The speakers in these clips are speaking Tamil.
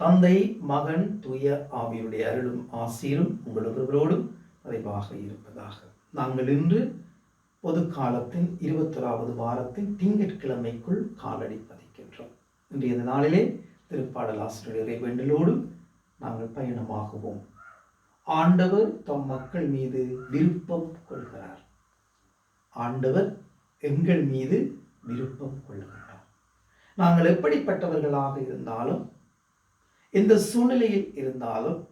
தந்தை மகன் தூய ஆவியுடைய அருளும் ஆசீரும் உங்கள் ஒருவரோடும் நிறைவாக இருப்பதாக. நாங்கள் இன்று பொது காலத்தின் இருபத்தொராவது வாரத்தின் திங்கட்கிழமைக்குள் காலடி பதிக்கின்றோம். இன்றைய நாளிலே திருப்பாடல் ஆசிரியரை வேண்டலோடு நாங்கள் பயணமாகுவோம். ஆண்டவர் தம் மக்கள் மீது விருப்பம் கொள்கிறார். ஆண்டவர் எங்கள் மீது விருப்பம் கொள்கிறார் நாங்கள் எப்படிப்பட்டவர்களாக இருந்தாலும் எந்த சூழ்நிலையில் இருந்தாலும்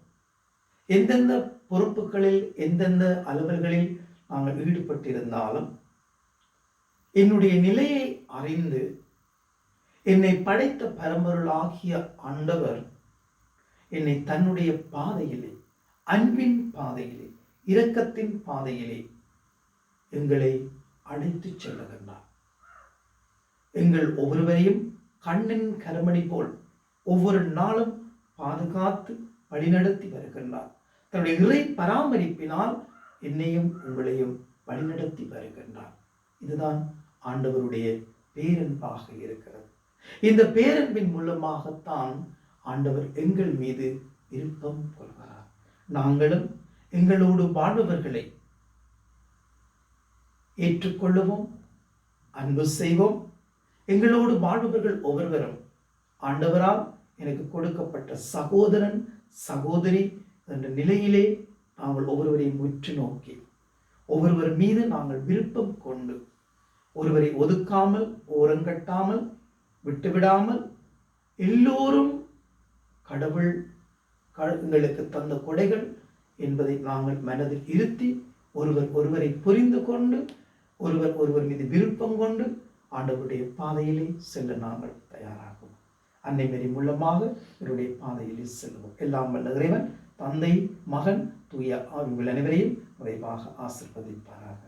எந்தெந்த பொறுப்புகளில் எந்தெந்த அலுவல்களில் நாங்கள் ஈடுபட்டிருந்தாலும் என்னுடைய நிலையை அறிந்து என்னை படைத்த பரம்பொருளாகிய ஆண்டவர் என்னை தன்னுடைய பாதையிலே அன்பின் பாதையிலே இரக்கத்தின் பாதையிலே எங்களை அழைத்து செல்லுகின்றார். எங்கள் ஒவ்வொருவரையும் கண்ணின் கரமணி போல் ஒவ்வொரு நாளும் பாதுகாத்து வழிநடத்தி வருகின்றார். தன்னுடைய இறை பராமரிப்பினால் என்னையும் உங்களையும் வழிநடத்தி வருகின்றார். இதுதான் ஆண்டவருடைய பேரன்பாக இருக்கிறது. இந்த பேரன்பின் மூலமாகத்தான் ஆண்டவர் எங்கள் மீது விருப்பம் கொள்கிறார் நாங்களும் எங்களோடு வாழ்பவர்களை ஏற்றுக்கொள்ளுவோம் அன்பு செய்வோம். எங்களோடு வாழ்பவர்கள் ஒவ்வொருவரும் ஆண்டவரால் எனக்கு கொடுக்கப்பட்ட சகோதரன் சகோதரி என்ற நிலையிலே நாங்கள் ஒவ்வொருவரையும் உற்று நோக்கி ஒவ்வொருவர் மீது நாங்கள் விருப்பம் கொண்டு ஒருவரை ஒதுக்காமல் ஓரங்கட்டாமல் விட்டுவிடாமல் எல்லோரும் கடவுள் க- எங்களுக்கு தந்த கொடைகள் என்பதை நாங்கள் மனதில் இருத்தி ஒருவர் ஒருவரை புரிந்து கொண்டு ஒருவர் ஒருவர் மீது விருப்பம் கொண்டு ஆண்டவருடைய பாதையிலே செல்ல நாங்கள் தயாராகும் அன்னை மேரி மூலமாக இவருடைய பாதையில் செல்வோம் எல்லாம் வல்ல இறைவன் தந்தை மகன் தூய ஆவிகள் அனைவரையும் விரைவாக ஆசிர்வதிப்பாராக.